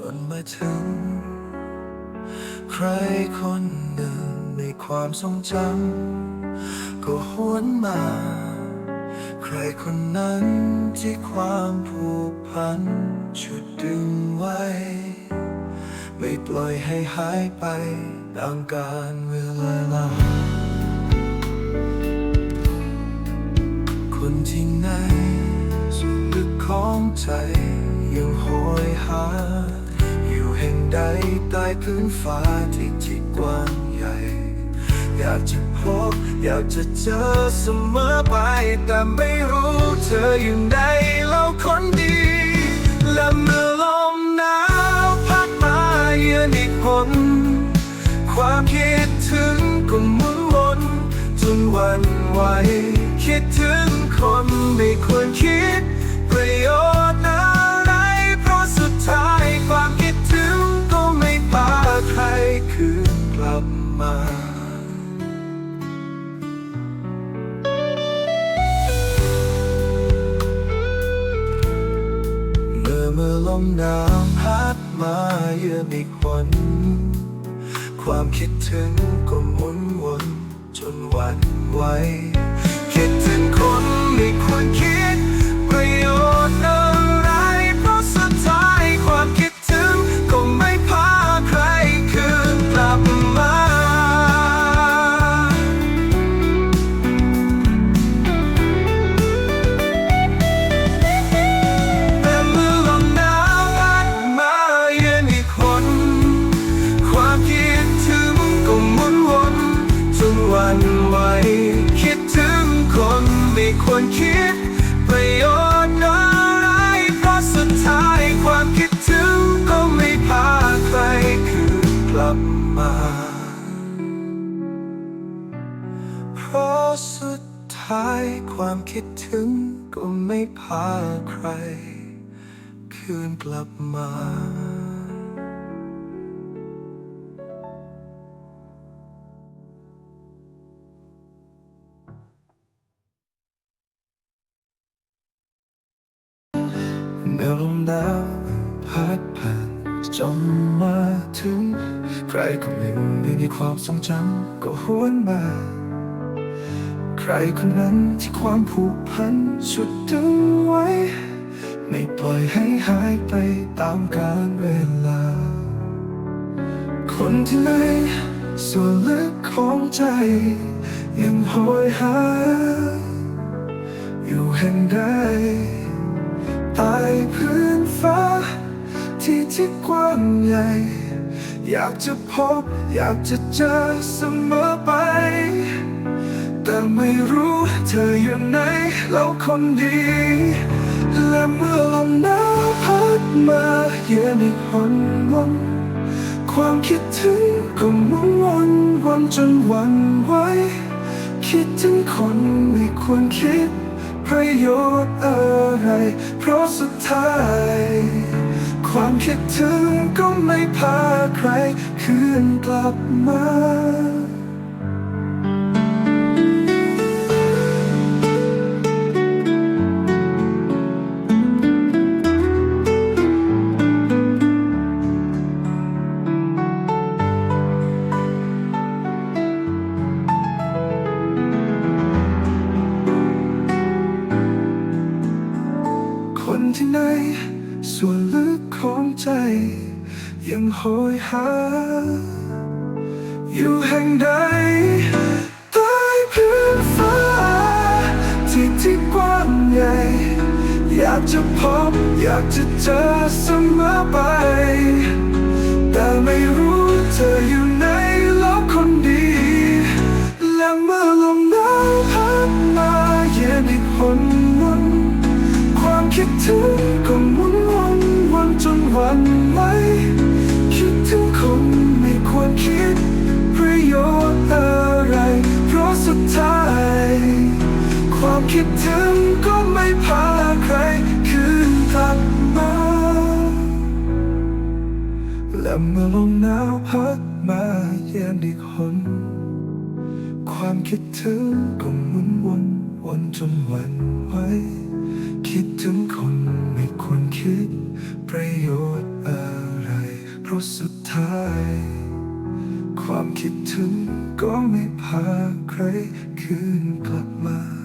จนมาถึง ใครคนหนึ่งในความทรงจำก็หวนมา ใครคนนั้นที่ความผูกพันชุดดึงไว้ ไม่ปล่อยให้หายไปดังการเวลาคนที่ไหนสุดลึกของใจยังโหยหา แห่งใดใต้พื้นฟ้าที่ที่กว้างใหญ่ อยากจะพบ อยากจะเจอเสมอไป แต่ไม่รู้เธออยู่ไหนแล้วคนดี และเมื่อลมหนาวพัดมาเยือนอีกคน ความคิดถึงก็หมุนวนจนวันไหวคิดถึงคนไม่ควรคิด หนาวพัดมาเยือนอีกวันความคิดถึงก็หมุนวนจนหวันไหวคิดถึงคนไม่ควรคิด สุดท้ายความคิดถึงก็ไม่พาใคร คืนกลับมา เมื่อลมหนาวพัดผ่านจนมาถึง ใครคนหนึ่งในความทรงจำก็หวนมา รคนนั้นที่ความผูกพันชุดดึงไว้ ไม่ปล่อยให้หายไปตามกาลเวลา คนที่ในส่วนลึกของใจ ยังโหยหา อยู่แห่งใดใต้พื้นฟ้า ที่ที่กว้างใหญ่ อยากจะพบ อยากจะเจอเสมอไป แต่ไม่รู้เธออยู่ไหนแล้วคนดี และเมื่อลมหนาวพัดมาเยือนอีกหนวันความคิดถึงก็มุนวนวนจนวันไหวคิดถึงคนไม่ควรคิด ประโยชน์อะไร เพราะสุดท้าย ความคิดถึงก็ไม่พาใครคืนกลับมา ยังโหยหา อยู่แห่งใดใต้พื้นฟ้า ที่ที่กว้างใหญ่ อยากจะพบ อยากจะเจอเสมอไป แต่ไม่รู้เธออยู่ และเมื่อลมหนาวพัดมาเย็นอีกหนความคิดถึงก็หมุนวนวนจนวันไหวคิดถึงคนไม่ควรคิด ประโยชน์อะไร เพราะสุดท้าย ความคิดถึงก็ไม่พาใครคืนกลับมา